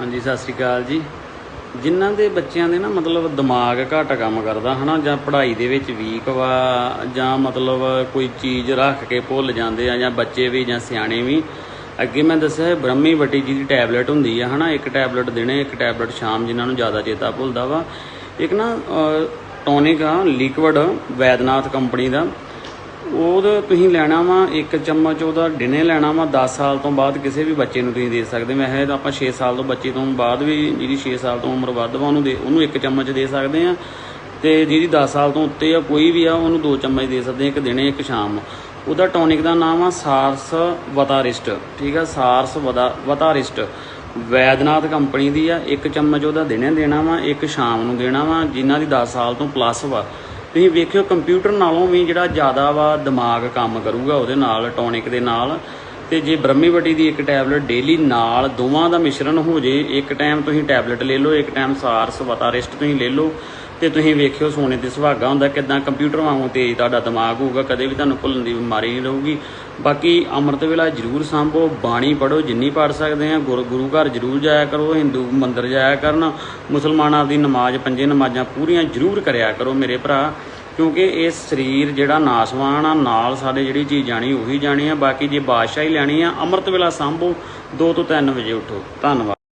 ਹਾਂਜੀ, ਸਤਿ ਸ੍ਰੀ ਅਕਾਲ ਜੀ। ਜਿਨ੍ਹਾਂ ਦੇ ਬੱਚਿਆਂ ਦੇ ਨਾ ਮਤਲਬ ਦਿਮਾਗ ਘੱਟ ਕੰਮ ਕਰਦਾ, ਹਨਾ, ਜਾਂ ਪੜ੍ਹਾਈ ਦੇ ਵਿੱਚ ਵੀਕ ਵਾ, ਜਾਂ ਮਤਲਬ ਕੋਈ ਚੀਜ਼ ਰੱਖ ਕੇ ਭੁੱਲ ਜਾਂਦੇ ਆ, ਜਾਂ ਬੱਚੇ ਵੀ, ਜਾਂ ਸਿਆਣੇ ਵੀ, ਅੱਗੇ ਮੈਂ ਦੱਸਿਆ ਬ੍ਰਹਮੀ ਵਟੀ ਜੀ ਦੀ ਟੈਬਲੇਟ ਹੁੰਦੀ ਆ, ਹਨਾ, ਇੱਕ ਟੈਬਲੇਟ ਦਿਨੇ, ਇੱਕ ਟੈਬਲੇਟ ਸ਼ਾਮ ਜਿਨ੍ਹਾਂ ਨੂੰ ਜ਼ਿਆਦਾ ਚੇਤਾ ਭੁੱਲਦਾ ਵਾ। ਇੱਕ ਨਾ ਟੋਨਿਕ ਆ, ਲਿਕਵਿਡ ਵੈਦਨਾਥ ਕੰਪਨੀ ਦਾ ਉਹਦਾ ਤੁਸੀਂ ਲੈਣਾ ਵਾ, ਇੱਕ ਚਮਚ ਉਹਦਾ ਦਿਨੇ ਲੈਣਾ ਵਾ 10 ਸਾਲ ਤੋਂ ਬਾਅਦ ਕਿਸੇ ਵੀ ਬੱਚੇ ਨੂੰ ਤੁਸੀਂ ਦੇ ਸਕਦੇ। ਮੈਂ ਇਹ ਆਪਾਂ 6 ਸਾਲ ਤੋਂ ਬੱਚੇ ਤੋਂ ਬਾਅਦ ਵੀ ਜਿਹਦੀ 6 ਸਾਲ ਤੋਂ ਉਮਰ ਵੱਧ ਵਾ, ਉਹਨੂੰ ਦੇ ਉਹਨੂੰ ਇੱਕ ਚਮਚ ਦੇ ਸਕਦੇ ਆ। ਤੇ ਜਿਹਦੀ 10 ਸਾਲ ਤੋਂ ਉੱਤੇ ਆ, ਕੋਈ ਵੀ ਆ, ਉਹਨੂੰ ਦੋ ਚਮਚ ਦੇ ਸਕਦੇ ਆ, ਇੱਕ ਦਿਨੇ, ਇੱਕ ਸ਼ਾਮ। ਉਹਦਾ ਟੌਨਿਕ ਦਾ ਨਾਮ ਆ ਸਾਰਸ ਵਤਾਰਿਸਟ, ਠੀਕ ਆ? ਸਾਰਸ ਵਦਾ ਵਤਾਰਿਸਟ। ਵੈਦਨਾਥ ਕੰਪਨੀ ਦੀ ਆ, ਇੱਕ ਚਮਚ ਉਹਦਾ ਦਿਨੇ ਦੇਣਾ ਵਾ, ਇੱਕ ਸ਼ਾਮ ਨੂੰ ਦੇਣਾ ਵਾ, ਜਿਨ੍ਹਾਂ ਦੀ 10 ਸਾਲ ਤੋਂ ਪਲੱਸ ਵਾ। ਤੁਸੀਂ ਵੇਖਿਓ ਕੰਪਿਊਟਰ ਨਾਲੋਂ ਵੀ ਜਿਹੜਾ ਜ਼ਿਆਦਾ ਵਾ ਦਿਮਾਗ ਕੰਮ ਕਰੂਗਾ ਉਹਦੇ ਨਾਲ, ਟੌਨਿਕ ਦੇ ਨਾਲ। ਤੇ ਜੇ ਬ੍ਰਹਮੀ ਵੱਟੀ ਦੀ ਇੱਕ ਟੈਬਲੇਟ ਡੇਲੀ ਨਾਲ ਦੋਵਾਂ ਦਾ ਮਿਸ਼ਰਣ ਹੋ ਜੇ, ਇੱਕ ਟਾਈਮ ਤੁਸੀਂ ਟੈਬਲੇਟ ਲੈ ਲਓ, ਇੱਕ ਟਾਈਮ ਸਾਰਸ ਵਤਾਰਿਸਟ ਤੁਸੀਂ ਲੈ ਲਓ, ਤੇ ਤੁਸੀਂ ਵੇਖਿਓ ਸੋਨੇ ਤੇ ਸੁਹਾਗਾ ਹੁੰਦਾ ਕਿਦਾਂ ਕੰਪਿਊਟਰ ਵਾਂਗੂ ਤੇਜ਼ ਤੁਹਾਡਾ ਦਿਮਾਗ ਹੋਊਗਾ, ਕਦੇ ਵੀ ਤੁਹਾਨੂੰ ਭੁੱਲਣ ਦੀ ਬਿਮਾਰੀ ਨਹੀਂ ਰਹੂਗੀ। ਬਾਕੀ ਅੰਮ੍ਰਿਤ ਵੇਲਾ ਜ਼ਰੂਰ ਸੰਭੋ, ਬਾਣੀ ਪੜੋ ਜਿੰਨੀ ਪੜ ਸਕਦੇ ਆ, ਗੁਰੂ ਗੁਰੂ ਘਰ ਜ਼ਰੂਰ ਜਾਇਆ ਕਰੋ, ਹਿੰਦੂ ਮੰਦਰ ਜਾਇਆ ਕਰਨ, ਮੁਸਲਮਾਨਾਂ ਦੀ ਨਮਾਜ਼ ਪੰਜੇ ਨਮਾਜ਼ਾਂ ਪੂਰੀਆਂ ਜ਼ਰੂਰ ਕਰਿਆ ਕਰੋ ਮੇਰੇ ਭਰਾ। ਕਿਉਂਕਿ ਇਹ ਸਰੀਰ ਜਿਹੜਾ ਨਾਸਵਾਨ ਆ, ਨਾਲ ਸਾਡੇ ਜਿਹੜੀ ਚੀਜ਼ ਜਾਣੀ ਉਹੀ ਜਾਣੀ ਆ, ਬਾਕੀ ਜੇ ਬਾਦਸ਼ਾਹੀ ਲੈਣੀ ਆ ਅੰਮ੍ਰਿਤ ਵੇਲਾ ਸੰਭੋ 2 ਤੋਂ 3 ਵਜੇ ਉਠੋ। ਧੰਨਵਾਦ।